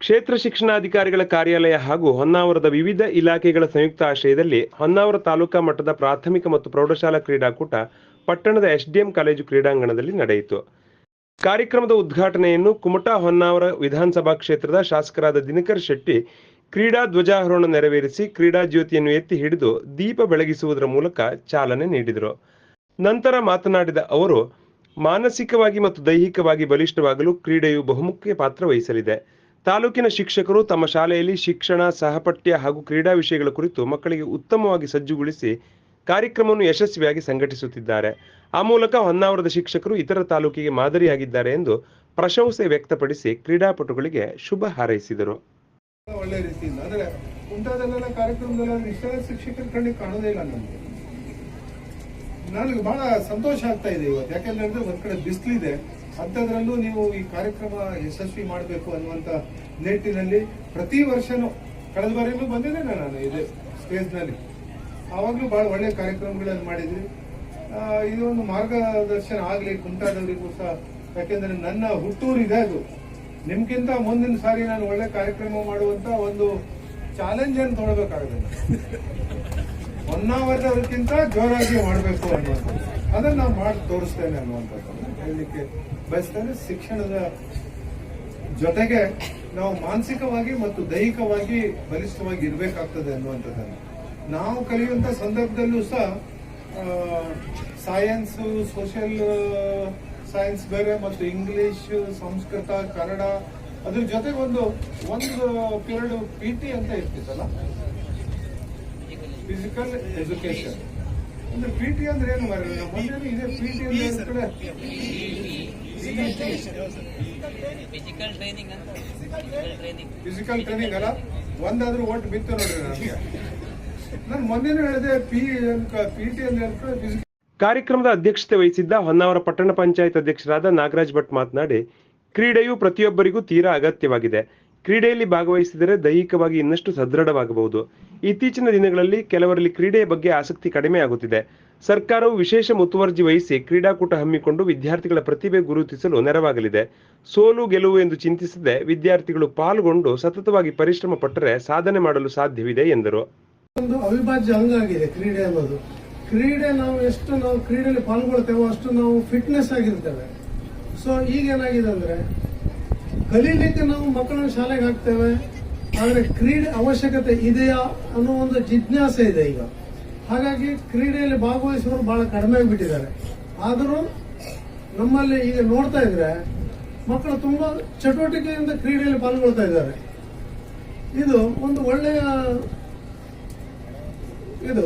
ಕ್ಷೇತ್ರ ಶಿಕ್ಷಣಾಧಿಕಾರಿಗಳ ಕಾರ್ಯಾಲಯ ಹಾಗೂ ಹೊನ್ನಾವರದ ವಿವಿಧ ಇಲಾಖೆಗಳ ಸಂಯುಕ್ತ ಆಶ್ರಯದಲ್ಲಿ ಹೊನ್ನಾವರ ತಾಲೂಕಾ ಮಟ್ಟದ ಪ್ರಾಥಮಿಕ ಮತ್ತು ಪ್ರೌಢಶಾಲಾ ಕ್ರೀಡಾಕೂಟ ಪಟ್ಟಣದ ಎಸ್ಡಿಎಂ ಕಾಲೇಜು ಕ್ರೀಡಾಂಗಣದಲ್ಲಿ ನಡೆಯಿತು. ಕಾರ್ಯಕ್ರಮದ ಉದ್ಘಾಟನೆಯನ್ನು ಕುಮಟಾ ಹೊನ್ನಾವರ ವಿಧಾನಸಭಾ ಕ್ಷೇತ್ರದ ಶಾಸಕರಾದ ದಿನಕರ್ ಶೆಟ್ಟಿ, ಕ್ರೀಡಾ ಧ್ವಜಾರೋಹಣ ನೆರವೇರಿಸಿ ಕ್ರೀಡಾ ಜ್ಯೋತಿಯನ್ನು ಎತ್ತಿ ಹಿಡಿದು ದೀಪ ಬೆಳಗಿಸುವುದರ ಮೂಲಕ ಚಾಲನೆ ನೀಡಿದರು. ನಂತರ ಮಾತನಾಡಿದ ಅವರು, ಮಾನಸಿಕವಾಗಿ ಮತ್ತು ದೈಹಿಕವಾಗಿ ಬಲಿಷ್ಠವಾಗಲು ಕ್ರೀಡೆಯು ಬಹುಮುಖ್ಯ ಪಾತ್ರ ವಹಿಸಲಿದೆ. ತಾಲೂಕಿನ ಶಿಕ್ಷಕರು ತಮ್ಮ ಶಾಲೆಯಲ್ಲಿ ಶಿಕ್ಷಣ, ಸಹಪಠ್ಯ ಹಾಗೂ ಕ್ರೀಡಾ ವಿಷಯಗಳ ಕುರಿತು ಮಕ್ಕಳಿಗೆ ಉತ್ತಮವಾಗಿ ಸಜ್ಜುಗೊಳಿಸಿ ಕಾರ್ಯಕ್ರಮವನ್ನು ಯಶಸ್ವಿಯಾಗಿ ಸಂಘಟಿಸುತ್ತಿದ್ದಾರೆ. ಆ ಮೂಲಕ ಹೊನ್ನಾವರದ ಶಿಕ್ಷಕರು ಇತರ ತಾಲೂಕಿಗೆ ಮಾದರಿಯಾಗಿದ್ದಾರೆ ಎಂದು ಪ್ರಶಂಸೆ ವ್ಯಕ್ತಪಡಿಸಿ ಕ್ರೀಡಾಪಟುಗಳಿಗೆ ಶುಭ ಹಾರೈಸಿದರು. ಒಳ್ಳೆ ರೀತಿಯಿಂದ. ಮುಂತಾದಲ್ಲೆಲ್ಲ ಕಾಣೋದೇ ಇಲ್ಲ ನಮ್ಗೆ. ನನಗೆ ಬಹಳ ಸಂತೋಷ ಆಗ್ತಾ ಇದೆ ಇವತ್ತು. ಯಾಕೆಂದ್ರೆ ಒಂದ್ ಕಡೆ ಬಿಸಿಲಿದೆ. ಅಂಥದ್ರಲ್ಲೂ ನೀವು ಈ ಕಾರ್ಯಕ್ರಮ ಯಶಸ್ವಿ ಮಾಡಬೇಕು ಅನ್ನುವಂತ ನಿಟ್ಟಿನಲ್ಲಿ ಪ್ರತಿ ವರ್ಷನೂ ಕಳೆದ ಬಾರಿನೂ ಬಂದಿದ್ದೇನೆ ನಾನು ಇದೆ ಸ್ಟೇಜ್ನಲ್ಲಿ ಭಾಳ ಬಹಳ ಒಳ್ಳೆ ಕಾರ್ಯಕ್ರಮಗಳನ್ನು ಮಾಡಿದ್ವಿ ಇದು ಒಂದು ಮಾರ್ಗದರ್ಶನ ಆಗಲಿ, ಕುಂಟಾದವರಿಗೂ ಸಹ. ಯಾಕೆಂದರೆ ನನ್ನ ಹುಟ್ಟೂರು ಇದೆ ಅದು. ನಿಮ್ಗಿಂತ ಮುಂದಿನ ಸಾರಿ ನಾನು ಒಳ್ಳೆ ಕಾರ್ಯಕ್ರಮ ಮಾಡುವಂತ ಒಂದು ಚಾಲೆಂಜ್ ಅನ್ನು ತೊಗೊಳ್ಬೇಕಾಗುತ್ತೆ ಹೊನ್ನಾವರದವ್ರಿಗಿಂತ ಜೋರಾಗಿ ಮಾಡಬೇಕು ಅನ್ನುವಂಥದ್ದು. ಅದನ್ನ ನಾನು ಮಾಡಿ ತೋರಿಸ್ತೇನೆ ಅನ್ನುವಂಥದ್ದು. ಹೇಳಲಿಕ್ಕೆ ಬಯಸ್ತೇನೆ ಶಿಕ್ಷಣದ ಜೊತೆಗೆ ನಾವು ಮಾನಸಿಕವಾಗಿ ಮತ್ತು ದೈಹಿಕವಾಗಿ ಬಲಿಷ್ಠವಾಗಿ ಇರಬೇಕಾಗ್ತದೆ ಅನ್ನುವಂಥದ್ದನ್ನು. ನಾವು ಕಲಿಯುವಂತ ಸಂದರ್ಭದಲ್ಲೂ ಸಹ ಸೈನ್ಸ್ ಸೋಷಿಯಲ್ ಸೈನ್ಸ್ ಬೇರೆ ಮತ್ತು ಇಂಗ್ಲಿಷ್ ಸಂಸ್ಕೃತ ಕನ್ನಡ ಅದ್ರ ಜೊತೆಗೆ ಒಂದು ಒಂದು ಪೀರಿಯಡ್ ಪಿ ಟಿ ಅಂತ ಇರ್ತಿತ್ತಲ್ಲ? ಫಿಸಿಕಲ್ ಎಜುಕೇಶನ್ ಅಂದ್ರೆ ಪಿ ಟಿ ಅಂದ್ರೆ ಏನು ಮನೇಲಿ ಇದೆ ಪಿ ಟಿ ಅಂದ್ರೆ ಫಿಸಿಕಲ್ ಟ್ರೈನಿಂಗ್ ಅಂತ. ಫಿಸಿಕಲ್ ಟ್ರೈನಿಂಗ್ ಫಿಸಿಕಲ್ ಟ್ರೈನಿಂಗ್ ಅಲ್ಲ? ಒಂದಾದ್ರೂ ಓಟ್ ಬಿತ್ತು ನೋಡ್ರಿ ನನಗೆ ನಾನು ಮೊನ್ನೆನೂ ಹೇಳಿದೆ ಪಿ ಪಿ ಟಿ ಅಂದ್ರೆ ಫಿಸಿಕಲ್ ಕಾರ್ಯಕ್ರಮದ ಅಧ್ಯಕ್ಷತೆ ವಹಿಸಿದ್ದ ಹೊನ್ನಾವರ ಪಟ್ಟಣ ಪಂಚಾಯತ್ ಅಧ್ಯಕ್ಷರಾದ ನಾಗರಾಜ್ ಭಟ್ ಮಾತನಾಡಿ ಕ್ರೀಡೆಯು ಪ್ರತಿಯೊಬ್ಬರಿಗೂ ತೀರಾ ಅಗತ್ಯವಾಗಿದೆ. ಕ್ರೀಡೆಯಲ್ಲಿ ಭಾಗವಹಿಸಿದರೆ ದೈಹಿಕವಾಗಿ ಇನ್ನಷ್ಟು ಸದೃಢವಾಗಬಹುದು. ಇತ್ತೀಚಿನ ದಿನಗಳಲ್ಲಿ ಕೆಲವರಲ್ಲಿ ಕ್ರೀಡೆಯ ಬಗ್ಗೆ ಆಸಕ್ತಿ ಕಡಿಮೆ ಆಗುತ್ತಿದೆ. ಸರ್ಕಾರವು ವಿಶೇಷ ಮುತುವರ್ಜಿ ವಹಿಸಿ ಕ್ರೀಡಾಕೂಟ ಹಮ್ಮಿಕೊಂಡು ವಿದ್ಯಾರ್ಥಿಗಳ ಪ್ರತಿಭೆ ಗುರುತಿಸಲು ನೆರವಾಗಲಿದೆ. ಸೋಲು ಗೆಲುವು ಎಂದು ಚಿಂತಿಸದೆ ವಿದ್ಯಾರ್ಥಿಗಳು ಪಾಲ್ಗೊಂಡು ಸತತವಾಗಿ ಪರಿಶ್ರಮ ಪಟ್ಟರೆ ಸಾಧನೆ ಮಾಡಲು ಸಾಧ್ಯವಿದೆ, ಎಂದರು. ಒಂದು ಅವಿಭಾಜ್ಯ ಅಂಗ ಆಗಿದೆ ಕ್ರೀಡೆ ಅನ್ನೋದು. ಕ್ರೀಡೆ ನಾವು ಎಷ್ಟು ನಾವು ಕ್ರೀಡೆಯಲ್ಲಿ ಪಾಲ್ಗೊಳ್ತೇವೋ ಅಷ್ಟು ನಾವು ಫಿಟ್ನೆಸ್ ಆಗಿರ್ತೇವೆ. ಸೊ ಈಗ ಏನಾಗಿದೆ ಅಂದ್ರೆ ಕಲೀಲಿಕ್ಕೆ ನಾವು ಮಕ್ಕಳನ್ನ ಶಾಲೆಗೆ ಹಾಕ್ತೇವೆ. ಆದರೆ ಕ್ರೀಡೆ ಅವಶ್ಯಕತೆ ಇದೆಯಾ ಅನ್ನೋ ಒಂದು ಜಿಜ್ಞಾಸೆ ಇದೆ ಈಗ. ಹಾಗಾಗಿ ಕ್ರೀಡೆಯಲ್ಲಿ ಭಾಗವಹಿಸುವವರು ಬಹಳ ಕಡಿಮೆ ಆಗಿಬಿಟ್ಟಿದ್ದಾರೆ. ಆದರೂ ನಮ್ಮಲ್ಲಿ ಈಗ ನೋಡ್ತಾ ಇದ್ರೆ ಮಕ್ಕಳು ತುಂಬಾ ಚಟುವಟಿಕೆಯಿಂದ ಕ್ರೀಡೆಯಲ್ಲಿ ಪಾಲ್ಗೊಳ್ತಾ ಇದ್ದಾರೆ. ಇದು ಒಂದು ಒಳ್ಳೆಯ ಇದು.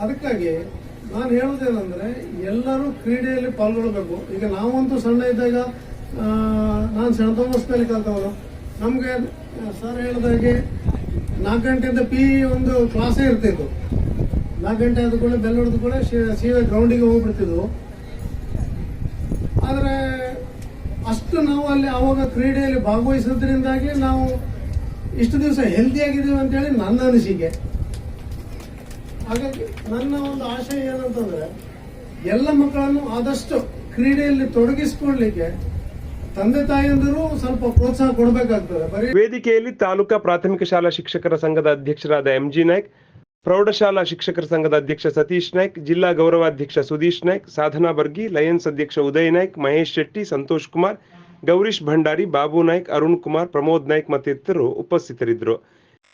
ಅದಕ್ಕಾಗಿ ನಾನು ಹೇಳೋದೇನೆಂದ್ರೆ ಎಲ್ಲರೂ ಕ್ರೀಡೆಯಲ್ಲಿ ಪಾಲ್ಗೊಳ್ಬೇಕು. ಈಗ ನಾವಂತೂ ಸಣ್ಣ ಇದ್ದಾಗ ನಾನು ಸಣ್ಣ ತೋಮಸ್ನಲ್ಲಿ ಕಲ್ತವನು ನಮಗೆ ಸರ್ ಹೇಳಿದಾಗೆ ನಾಲ್ಕು ಗಂಟೆಯಿಂದ ಪಿ ಒಂದು ಕ್ಲಾಸೇ ಇರ್ತಿತ್ತು. ನಾಲ್ಕು ಗಂಟೆ ಆದ ಕೂಡ ಬೆಲ್ಲ ಹೊಡೆದು ಕೂಡ ಸೀದಾ ಗ್ರೌಂಡಿಗೆ ಹೋಗ್ಬಿಡ್ತಿದ್ವು. ಆದರೆ ಅಷ್ಟು ನಾವು ಅಲ್ಲಿ ಆವಾಗ ಕ್ರೀಡೆಯಲ್ಲಿ ಭಾಗವಹಿಸೋದ್ರಿಂದಾಗಿ ನಾವು ಇಷ್ಟು ದಿವಸ ಹೆಲ್ದಿಯಾಗಿದ್ದೀವಿ ಅಂತೇಳಿ ನನ್ನ ಅನಿಸಿಕೆ. ಹಾಗಾಗಿ ನನ್ನ ಒಂದು ಆಶಯ ಏನಂತಂದ್ರೆ, ಎಲ್ಲ ಮಕ್ಕಳನ್ನು ಆದಷ್ಟು ಕ್ರೀಡೆಯಲ್ಲಿ ತೊಡಗಿಸಿಕೊಳ್ಳಲಿಕ್ಕೆ ತಂದೆ ಸ್ವಲ್ಪ ಪ್ರೋತ್ಸಾಹ ಕೊಡಬೇಕಾಗ್ತದೆ. ವೇದಿಕೆಯಲ್ಲಿ ತಾಲೂಕಾ ಪ್ರಾಥಮಿಕ ಶಾಲಾ ಶಿಕ್ಷಕರ ಸಂಘದ ಅಧ್ಯಕ್ಷರಾದ ಎಂಜಿ ನಾಯ್ಕ್, ಪ್ರೌಢಶಾಲಾ ಶಿಕ್ಷಕರ ಸಂಘದ ಅಧ್ಯಕ್ಷ ಸತೀಶ್ ನಾಯ್ಕ್, ಜಿಲ್ಲಾ ಗೌರವಾಧ್ಯಕ್ಷ ಸುದೀಶ್ ನಾಯ್ಕ್, ಸಾಧನಾ ಬರ್ಗಿ, ಲಯನ್ಸ್ ಅಧ್ಯಕ್ಷ ಉದಯ್ ನಾಯ್ಕ್, ಮಹೇಶ್ ಶೆಟ್ಟಿ, ಸಂತೋಷ್ ಕುಮಾರ್, ಗೌರೀಶ್ ಭಂಡಾರಿ, ಬಾಬು ನಾಯ್ಕ್, ಅರುಣ್ ಕುಮಾರ್, ಪ್ರಮೋದ್ ನಾಯ್ಕ್ ಮತ್ತಿತರರು ಉಪಸ್ಥಿತರಿದ್ದರು.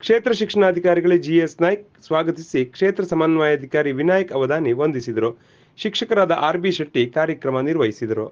ಕ್ಷೇತ್ರ ಶಿಕ್ಷಣಾಧಿಕಾರಿಗಳೇ ಜಿಎಸ್ ನಾಯ್ಕ್ ಸ್ವಾಗತಿಸಿ ಕ್ಷೇತ್ರ ಸಮನ್ವಯಾಧಿಕಾರಿ ವಿನಾಯಕ್ ಅವಧಾನಿ ವಂದಿಸಿದರು. ಶಿಕ್ಷಕರಾದ ಆರ್ ಬಿ ಶೆಟ್ಟಿ ಕಾರ್ಯಕ್ರಮ ನಿರ್ವಹಿಸಿದರು.